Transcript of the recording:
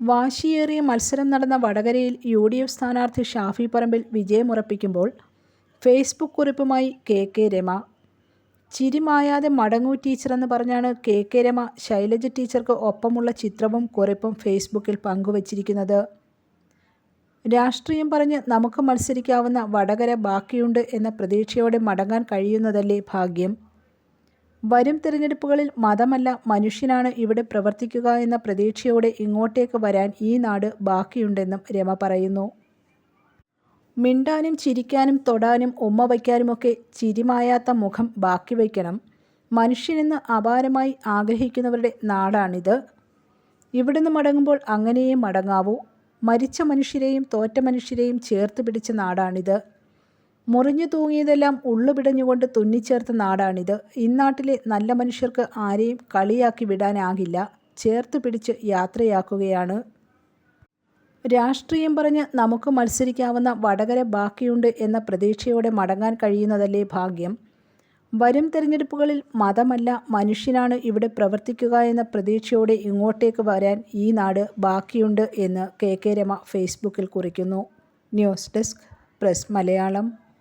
വാശിയേറിയ മത്സരം നടന്ന വടകരയിൽ യു ഡി എഫ് സ്ഥാനാർത്ഥി ഷാഫി പറമ്പിൽ വിജയമുറപ്പിക്കുമ്പോൾ ഫേസ്ബുക്ക് കുറിപ്പുമായി കെ കെ രമ. ചിരിമായാതെ മടങ്ങൂ ടീച്ചർ എന്ന് പറഞ്ഞാണ് കെ കെ രമ ശൈലജ ടീച്ചർക്ക് ഒപ്പമുള്ള ചിത്രവും കുറിപ്പും ഫേസ്ബുക്കിൽ പങ്കുവച്ചിരിക്കുന്നത്. രാഷ്ട്രീയം പറഞ്ഞ് നമുക്ക് മത്സരിക്കാവുന്ന വടകര ബാക്കിയുണ്ട് എന്ന പ്രതീക്ഷയോടെ മടങ്ങാൻ കഴിയുന്നതല്ലേ ഭാഗ്യം? വരും തിരഞ്ഞെടുപ്പുകളിൽ മതമല്ല മനുഷ്യനാണ് ഇവിടെ പ്രവർത്തിക്കുക എന്ന പ്രതീക്ഷയോടെ ഇങ്ങോട്ടേക്ക് വരാൻ ഈ നാട് ബാക്കിയുണ്ടെന്നും രമ പറയുന്നു. മിണ്ടാനും ചിരിക്കാനും തൊടാനും ഉമ്മ വയ്ക്കാനുമൊക്കെ ചിരിമായാത്ത മുഖം ബാക്കി വയ്ക്കണം. മനുഷ്യനെന്ന് അപാരമായി ആഗ്രഹിക്കുന്നവരുടെ നാടാണിത്. ഇവിടുന്ന് മടങ്ങുമ്പോൾ അങ്ങനെയും മടങ്ങാവൂ. മരിച്ച മനുഷ്യരെയും തോറ്റ മനുഷ്യരെയും ചേർത്ത് പിടിച്ച നാടാണിത്. മുറിഞ്ഞു തൂങ്ങിയതെല്ലാം ഉള്ളുപിടഞ്ഞുകൊണ്ട് തുന്നിച്ചേർത്ത നാടാണിത്. ഇന്നാട്ടിലെ നല്ല മനുഷ്യർക്ക് ആരെയും കളിയാക്കി വിടാനാകില്ല. ചേർത്ത് പിടിച്ച് യാത്രയാക്കുകയാണ്. രാഷ്ട്രീയം പറഞ്ഞ് നമുക്ക് മത്സരിക്കാവുന്ന വടകര ബാക്കിയുണ്ട് എന്ന പ്രതീക്ഷയോടെ മടങ്ങാൻ കഴിയുന്നതല്ലേ ഭാഗ്യം. വരും തെരഞ്ഞെടുപ്പുകളിൽ മതമല്ല മനുഷ്യനാണ് ഇവിടെ പ്രവർത്തിക്കുക എന്ന പ്രതീക്ഷയോടെ ഇങ്ങോട്ടേക്ക് വരാൻ ഈ നാട് ബാക്കിയുണ്ട് എന്ന് കെ കെ രമ ഫേസ്ബുക്കിൽ കുറിക്കുന്നു. News desk press Malayalam.